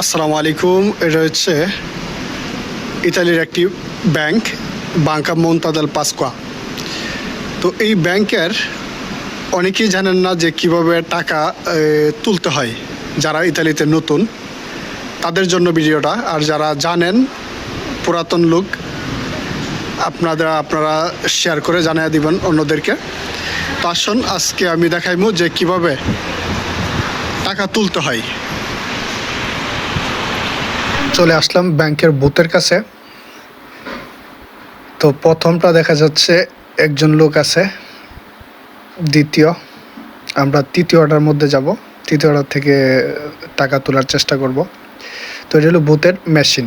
আসসালামু আলাইকুম। এটা হচ্ছে ইতালির একটি ব্যাংক বাঙ্কা মন্তাদাল পাসকোয়া। তো এই ব্যাংকের অনেকেই জানেন না যে কীভাবে টাকা তুলতে হয় যারা ইতালিতে নতুন। তাদের জন্য ভিডিওটা। আর যারা জানেন, পুরাতন লোক আপনাদের আপনারা শেয়ার করে জানিয়ে দিবেন অন্যদেরকে। তো আসুন, আজকে আমি দেখাইমু যে কীভাবে টাকা তুলতে হয়। চলে আসলাম ব্যাংকের বুথের কাছে। তো প্রথমটা দেখা যাচ্ছে একজন লোক আছে, দ্বিতীয়। আমরা তৃতীয়টার মধ্যে যাব, তৃতীয় অর্ডার থেকে টাকা তোলার চেষ্টা করব। তো এটা হলো বুথের মেশিন।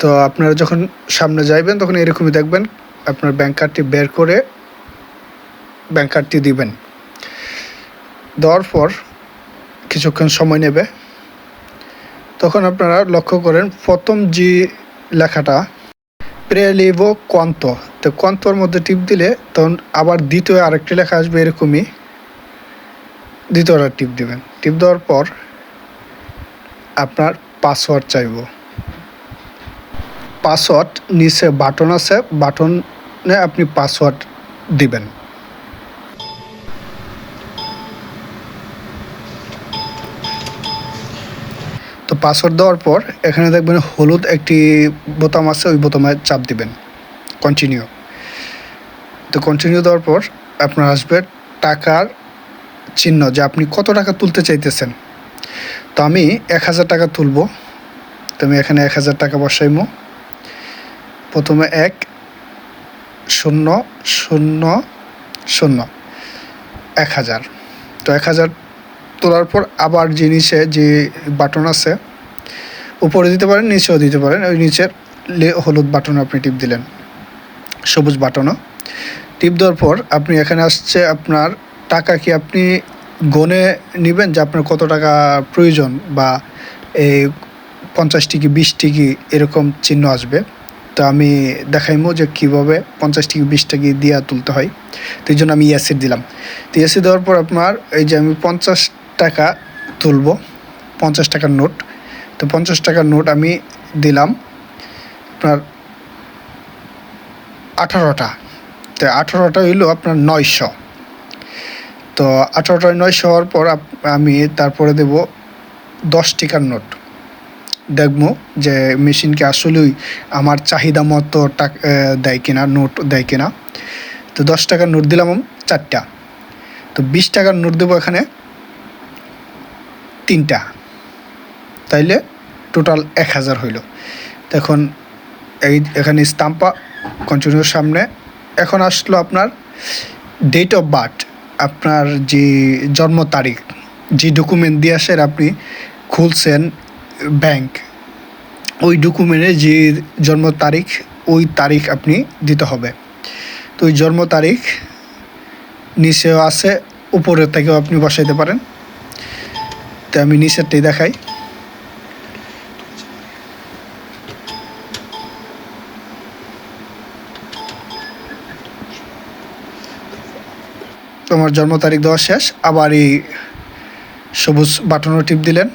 তো আপনারা যখন সামনে যাইবেন, তখন এরকমই দেখবেন, আপনার ব্যাংক কার্ডটি বের করে ব্যাংক কার্ডটি দিবেন। দেওয়ার পর কিছুক্ষণ সময় নেবে তখন আপনারা লক্ষ্য করেন প্রথম যে লেখাটা প্রেলিভো কন্ত তো কন্তর মধ্যে টিপ দিলে তখন আবার দ্বিতীয় আরেকটি লেখা আসবে এরকমই। দ্বিতীয়টা টিপ দিবেন। টিপ দেওয়ার পর আপনার পাসওয়ার্ড চাইব। পাসওয়ার্ড নিচে বাটন আছে, বাটনে আপনি পাসওয়ার্ড দিবেন। তো পাসওয়ার্ড দেওয়ার পর এখানে দেখবেন হলুদ একটি বোতাম আছে, ওই বোতামে চাপ দিবেন। কন্টিনিউ তো কন্টিনিউ দেওয়ার পর আপনার আসবে টাকার চিহ্ন যে আপনি কত টাকা তুলতে চাইতেছেন। তো আমি এক হাজার টাকা তুলবো। তো আমি এখানে এক হাজার টাকা বসাইমো প্রথমে এক, শূন্য শূন্য শূন্য। এক হাজার। তো এক হাজার তোলার পর আবার যে নিচে যে বাটন আছে, উপরে দিতে পারেন, নিচেও দিতে পারেন। ওই নিচের হলুদ বাটন আপনি টিপ দিলেন, সবুজ বাটনও। টিপ দেওয়ার পর আপনি এখানে আসছে আপনার টাকা কি আপনি গনে নেবেন যে আপনার কত টাকা প্রয়োজন বা এই পঞ্চাশ টিকি বিশ টিকি এরকম চিহ্ন আসবে। তো আমি দেখাইমো যে কীভাবে পঞ্চাশ টিকি বিশ টাকি দিয়া তুলতে হয়। তো এই জন্য আমি ইয়াসি দিলাম। তো ইয়াসি দেওয়ার পর আপনার এই যে আমি পঞ্চাশ টাকা তুলব, পঞ্চাশ টাকার নোট। তো পঞ্চাশ টাকার নোট আমি দিলাম আপনার আঠারোটা। তো আঠারোটা হইল আপনার নয়শো। তো আঠারোটা নয়শো হওয়ার পর আমি তারপরে দেব দশ টিকার নোট। দেখব যে মেশিনকে আসলেই আমার চাহিদা মতো টাকা দেয় কিনা, নোট দেয় কিনা। তো দশ টাকার নোট দিলাম চারটা। তো বিশ টাকার নোট দেবো এখানে। তিনটা। তাইলে টোটাল এক হাজার হইল। তো এখন এই এখানে স্তাম্পা কন্টিনিউর সামনে। এখন আসলো আপনার ডেট অফ বার্থ আপনার যে জন্ম তারিখ, যে ডকুমেন্ট দিয়ে আসেন আপনি, খুলছেন ব্যাংক ওই ডকুমেন্টে যে জন্ম তারিখ, ওই তারিখ আপনি দিতে হবে। তো ওই জন্ম তারিখ নিচেও আছে, উপরের থেকেও আপনি বসাইতে পারেন। তো আমি নিচেরটাই দেখাই। তোমার জন্ম তারিখ দেওয়া শেষ, আবার এই সবুজ বাটনও টিপ দিলেন।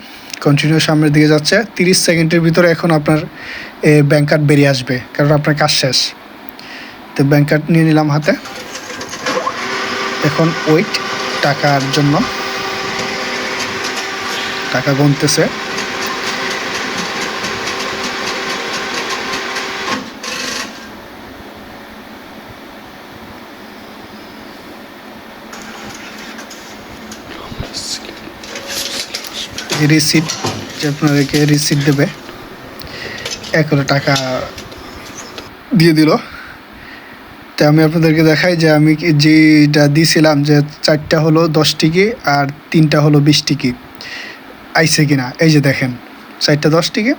কন্টিনিউ সামনের দিকে যাচ্ছে। তিরিশ সেকেন্ডের ভিতরে এখন আপনার ব্যাংক কার্ড বেরিয়ে আসবে, কারণ আপনার কাজ শেষ। তো ব্যাংক কার্ড নিয়ে নিলাম হাতে। এখন ওয়েট টাকার জন্য। টাকা গুনতেছে। রিসিট যে আপনাদেরকে রিসিট দেবে, এক টাকা দিয়ে দিল। তো আমি আপনাদেরকে দেখাই যে আমি যেটা দিয়েছিলাম যে চারটা হলো দশ টিকি আর তিনটা হলো বিশ টিকি। আইসে কিনা, এই যে দেখেন, চারটা দশ টিকি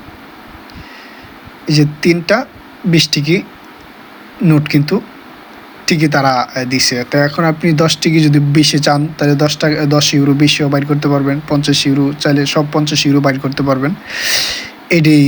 এই যে তিনটা বিশ টিকি নোট কিন্তু টিকি তারা দিছে। তো এখন আপনি দশ টিকি যদি বিশে চান, তাহলে দশ টাকা দশ ইউরো বিশেও বাইর করতে পারবেন, পঞ্চাশ ইউরো, চাইলে সব পঞ্চাশ ইউরো বাইর করতে পারবেন। এটাই